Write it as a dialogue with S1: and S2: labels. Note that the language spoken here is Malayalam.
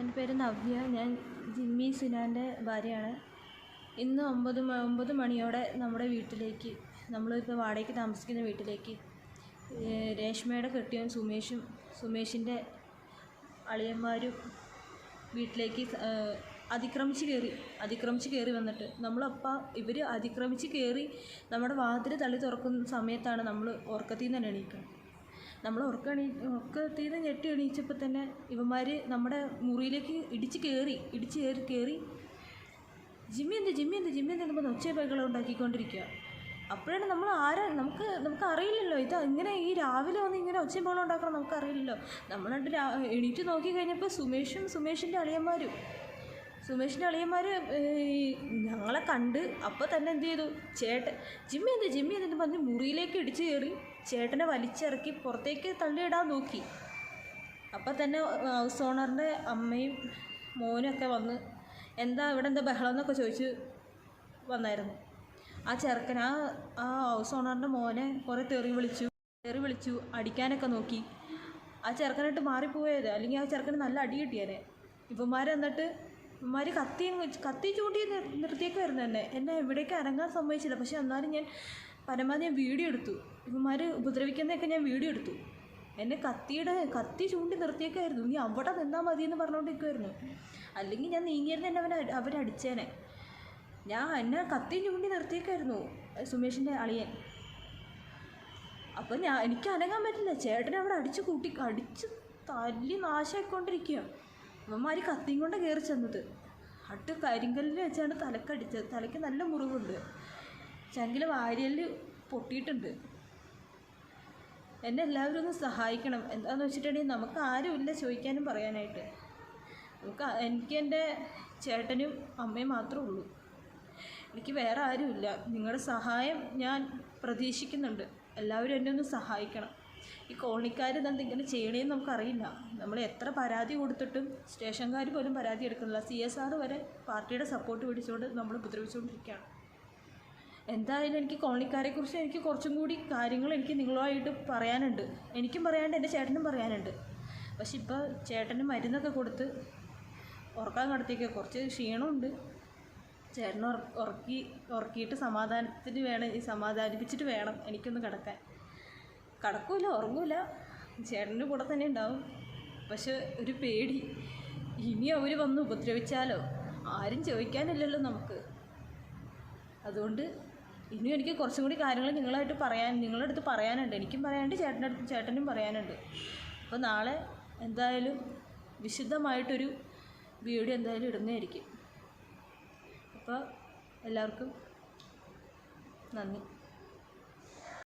S1: എന്റെ പേര് നവ്യ. ഞാൻ ജിമ്മി സിനാന്റെ ഭാര്യയാണ്. ഇന്ന് ഒമ്പത് ഒമ്പത് മണിയോടെ നമ്മുടെ വീട്ടിലേക്ക് നമ്മളിപ്പോൾ വാടകയ്ക്ക് താമസിക്കുന്ന വീട്ടിലേക്ക് രേഷ്മയുടെ കെട്ടിയവൻ സുമേഷും സുമേഷിന്റെ അളിയന്മാരും വീട്ടിലേക്ക് അതിക്രമിച്ച് കയറി അതിക്രമിച്ച് കയറി വന്നിട്ട്. നമ്മളപ്പം ഇവർ അതിക്രമിച്ച് കയറി നമ്മുടെ വാതിൽ തള്ളി തുറക്കുന്ന സമയത്താണ് നമ്മൾ ഉറക്കത്തിൽ നിന്ന് തന്നെ എണീക്കുന്നത്. നമ്മൾ ഉറക്കം എണീ ഉറക്കത്തിൽ നിന്ന് ഞെട്ടി എണീച്ചപ്പോൾ തന്നെ ഇവന്മാർ നമ്മുടെ മുറിയിലേക്ക് ഇടിച്ച് കയറി ഇടിച്ച് കയറി കയറി ജിമ്മി എന്ത് ജിമ്മി എന്ത് ജിമ്മി എന്ത് നമ്മൾ ഒച്ച ബഹളം ഉണ്ടാക്കിക്കൊണ്ടിരിക്കുക അപ്പോഴാണ് നമ്മൾ ആരാ നമുക്ക് നമുക്ക് അറിയില്ലല്ലോ ഇത് ഇങ്ങനെ ഈ രാവിലെ വന്ന് ഇങ്ങനെ ഒച്ച ബഹളം ഉണ്ടാക്കണം നമുക്കറിയില്ലല്ലോ. നമ്മളായിട്ട് എണീറ്റ് നോക്കി കഴിഞ്ഞപ്പോൾ സുമേഷും സുമേഷിന്റെ അളിയന്മാരും. സുമേഷിന്റെ അളിയന്മാർ ഞങ്ങളെ കണ്ട് അപ്പോൾ തന്നെ എന്ത് ചെയ്തു? ചേട്ടൻ ജിമ്മി എന്ത് ജിമ്മി എന്നിട്ട് പറഞ്ഞ് മുറിയിലേക്ക് ഇടിച്ചു കയറി ചേട്ടനെ വലിച്ചിറക്കി പുറത്തേക്ക് തള്ളിയിടാൻ നോക്കി. അപ്പോൾ തന്നെ ഹൗസ് ഓണറിന്റെ അമ്മയും മോനും ഒക്കെ വന്ന് എന്താ ഇവിടെ എന്താ ബഹളം എന്നൊക്കെ ചോദിച്ച് വന്നായിരുന്നു. ആ ചെറുക്കൻ ആ ആ ഹൗസ് ഓണറിന്റെ മോനെ കുറേ തെറി വിളിച്ചു തെറി വിളിച്ചു അടിക്കാനൊക്കെ നോക്കി. ആ ചെറുക്കനായിട്ട് മാറിപ്പോയത് അല്ലെങ്കിൽ ആ ചെറുക്കന് നല്ല അടി കിട്ടിയേനെ. ഇവന്മാർ എന്നിട്ട് ഇവന്മാർ കത്തി കത്തി ചൂണ്ടി നിർത്തിയൊക്കെ വരുന്നത് തന്നെ. എന്നെ എവിടേക്ക് ഇറങ്ങാൻ സമ്മതിച്ചില്ല. പക്ഷെ എന്നാലും ഞാൻ പരമാവധി ഞാൻ വീഡിയോ എടുത്തു. ഇവന്മാർ ഉപദ്രവിക്കുന്നതൊക്കെ ഞാൻ വീഡിയോ എടുത്തു. എന്നെ കത്തിയുടെ കത്തി ചൂണ്ടി നിർത്തിയേക്കായിരുന്നു നീ അവിടെ നിന്നാൽ മതി എന്ന് പറഞ്ഞുകൊണ്ടിരിക്കുമായിരുന്നു അല്ലെങ്കിൽ ഞാൻ നീങ്ങിയിരുന്ന എന്നെ അവൻ അവരടിച്ചേനെ ഞാൻ എന്നെ കത്തി ചൂണ്ടി നിർത്തിയേക്കായിരുന്നു സുമേഷിന്റെ അളിയൻ. അപ്പം ഞാൻ എനിക്ക് അനങ്ങാൻ പറ്റില്ല. ചേട്ടനെ അവിടെ അടിച്ച് കൂട്ടി അടിച്ച് തല്ലി നാശമായിക്കൊണ്ടിരിക്കുക അവന്മാർ കത്തിയും കൊണ്ട് കയറി ചെന്നത്. അട്ട് കരിങ്കല്ലിൽ വെച്ചാണ് തലക്കടിച്ചത്. തലയ്ക്ക് നല്ല മുറിവുണ്ട്. ചങ്കിലെ വാരിയൽ പൊട്ടിയിട്ടുണ്ട്. എന്നെ എല്ലാവരും ഒന്ന് സഹായിക്കണം. എന്താണെന്ന് വെച്ചിട്ടുണ്ടെങ്കിൽ നമുക്ക് ആരുമില്ല ചോദിക്കാനും പറയാനായിട്ട്. നമുക്ക് എനിക്ക് എന്റെ ചേട്ടനും അമ്മയും മാത്രമേ ഉള്ളൂ. എനിക്ക് വേറെ ആരുമില്ല നിങ്ങളുടെ സഹായം ഞാൻ പ്രതീക്ഷിക്കുന്നുണ്ട്. എല്ലാവരും എന്നെ ഒന്ന് സഹായിക്കണം. ഈ കോളനിക്കാർ ഇതെന്ത് ഇങ്ങനെ ചെയ്യണേന്ന് നമുക്കറിയില്ല. നമ്മൾ എത്ര പരാതി കൊടുത്തിട്ടും സ്റ്റേഷൻകാർ പോലും പരാതി എടുക്കുന്നില്ല. സി എസ് ആർ വരെ പാർട്ടിയുടെ സപ്പോർട്ട് പിടിച്ചുകൊണ്ട് നമ്മൾ ഉപദ്രവിച്ചുകൊണ്ടിരിക്കുകയാണ് എന്തായാലും എനിക്ക് കോളനിക്കാരെക്കുറിച്ച് എനിക്ക് കുറച്ചും കൂടി കാര്യങ്ങൾ എനിക്ക് നിങ്ങളുമായിട്ട് പറയാനുണ്ട്. എനിക്കും പറയാനുണ്ട് എന്റെ ചേട്ടനും പറയാനുണ്ട്. പക്ഷെ ഇപ്പോൾ ചേട്ടന് മരുന്നൊക്കെ കൊടുത്ത് ഉറക്കാൻ നടത്തിയൊക്കെ കുറച്ച് ക്ഷീണമുണ്ട്. ചേട്ടനെ ഉറക്കി ഉറക്കിയിട്ട് സമാധാനത്തിന് വേണം ഈ സമാധാനിപ്പിച്ചിട്ട് വേണം എനിക്കൊന്ന് കിടക്കാൻ. കിടക്കൂല ഉറങ്ങൂല. ചേട്ടന്റെ കൂടെ തന്നെ ഉണ്ടാവും. പക്ഷെ ഒരു പേടി. ഇനി അവർ വന്ന് ഉപദ്രവിച്ചാലോ? ആരും ചോദിക്കാനില്ലല്ലോ നമുക്ക്. അതുകൊണ്ട് ഇനിയും എനിക്ക് കുറച്ചും കൂടി കാര്യങ്ങൾ നിങ്ങളായിട്ട് പറയാൻ നിങ്ങളുടെ അടുത്ത് പറയാനുണ്ട്. എനിക്കും പറയാനുണ്ട് ചേട്ടന്റെ അടുത്ത് ചേട്ടനും പറയാനുണ്ട്. അപ്പോൾ നാളെ എന്തായാലും വിശുദ്ധമായിട്ടൊരു വീഡിയോ എന്തായാലും ഇടുന്നതായിരിക്കും. അപ്പോൾ എല്ലാവർക്കും നന്ദി.